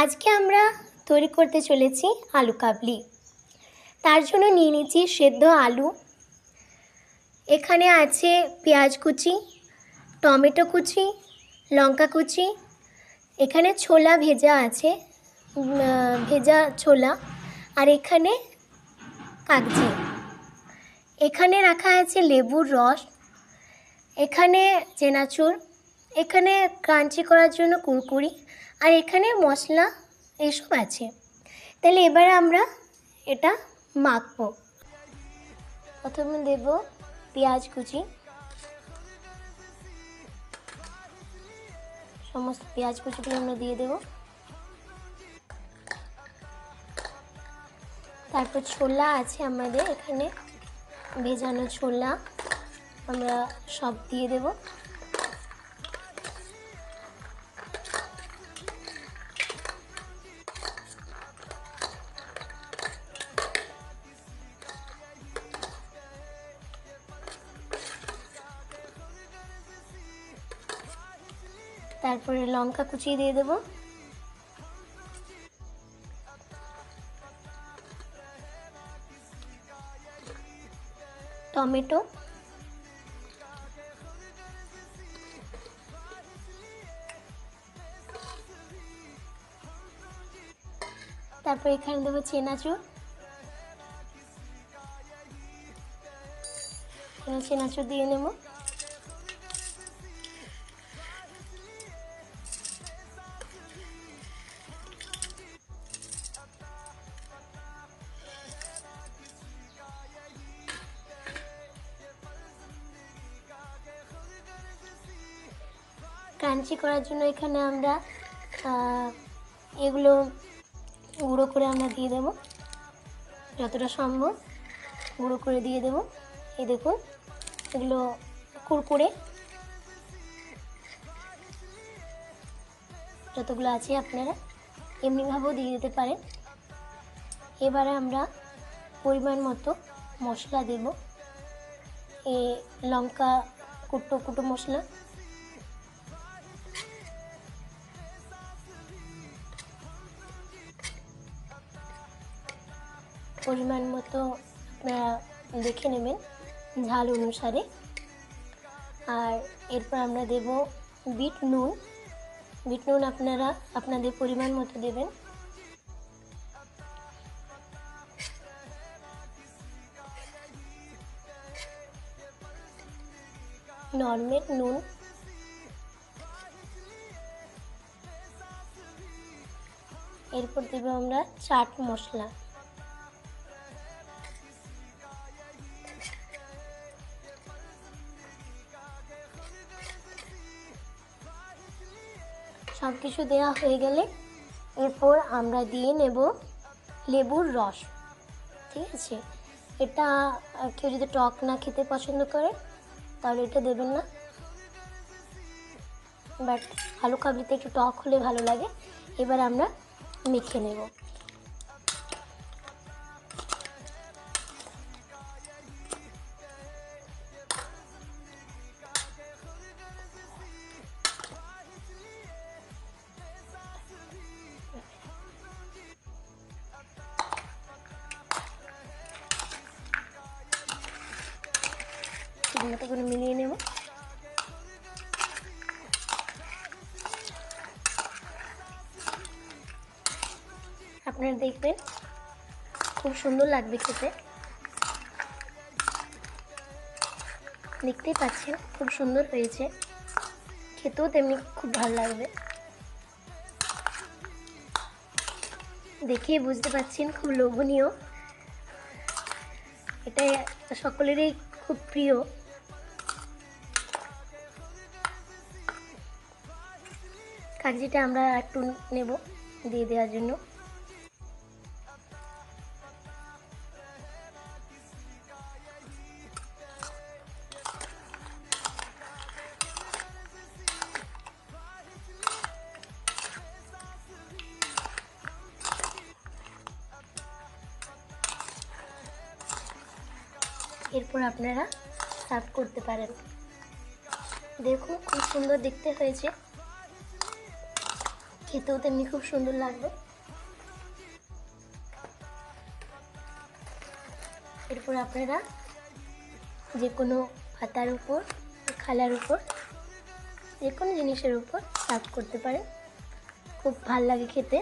আজকে আমরা তৈরি করতে চলেছি আলু কাবলি। তার জন্য নিয়ে নিচ্ছি সেদ্ধ আলু। এখানে আছে পেঁয়াজ কুচি, টমেটো কুচি, লঙ্কা কুচি। এখানে ছোলা ভেজা আছে ভেজা ছোলা। আর এখানে কাগজি। এখানে রাখা আছে লেবুর রস। এখানে চেনাচুর। এখানে ক্রাঞ্চি করার জন্য কুরকুরি আর এখানে মশলা এসব আছে। তাহলে এবারে আমরা এটা মাখবো। প্রথমে দেব পেঁয়াজ কুচি। সমস্ত পেঁয়াজ কুচিগুলো আমরা দিয়ে দেব। তারপর ছোলা আছে আমাদের এখানে। ভেজানো ছোলা আমরা সব দিয়ে দেব। তারপরে লঙ্কা কুচিয়ে দিয়ে দেবো। টমেটো। তারপর এখানে দেবো চেনাচুর। চেনাচুর দিয়ে নেব। ক্রাঞ্চি করার জন্য এখানে আমরা এগুলো গুঁড়ো করে আমরা দিয়ে দেব। যতটা সম্ভব গুঁড়ো করে দিয়ে দেব। এই দেখুন, এগুলো কুরকুরে যতগুলো আছে আপনারা এমনিভাবেও দিয়ে দিতে পারেন। এবারে আমরা পরিমাণ মতো মশলা দেব। এ লঙ্কা কুটো কুটো মশলা। পরিমাণ মতো আপনারা দেখে নেবেন ঝাল অনুসারে। আর এরপর আমরা দেব বিট নুন। বিট নুন আপনারা আপনাদের পরিমাণ মতো দেবেন। নর্মেল নুন। এরপর দেবো আমরা চাট মশলা। সব কিছু দেওয়া হয়ে গেলে এরপর আমরা দিয়ে নেব লেবুর রস। ঠিক আছে? এটা কেউ যদি টক না খেতে পছন্দ করে, তাহলে এটা দেবেন না। বাট আলু কাবলিতে একটু টক হলে ভালো লাগে। এবার আমরা মেখে নেব। ঠিকমতো করে মিলিয়ে নেব। আপনারা দেখবেন, খুব সুন্দর লাগবে খেতে। দেখতেই পাচ্ছেন, খুব সুন্দর হয়েছে। খেতেও তেমনি খুব ভালো লাগবে। দেখেই বুঝতে পাচ্ছেন, খুব লোভনীয়। এটা সকলেরই খুব প্রিয়। কাগজিটা আমরা একটু নেব দিয়ে দেওয়ার জন্য। এরপর আপনারা সার্ভ করতে পারেন। দেখুন, খুব সুন্দর দেখতে হয়েছে। খেতেও তেমনি খুব সুন্দর লাগবে। এরপর আপনারা যে কোনো পাতার উপর, খালার উপর যে কোনো জিনিসের উপর সার্ভ করতে পারেন। খুব ভালো লাগে খেতে।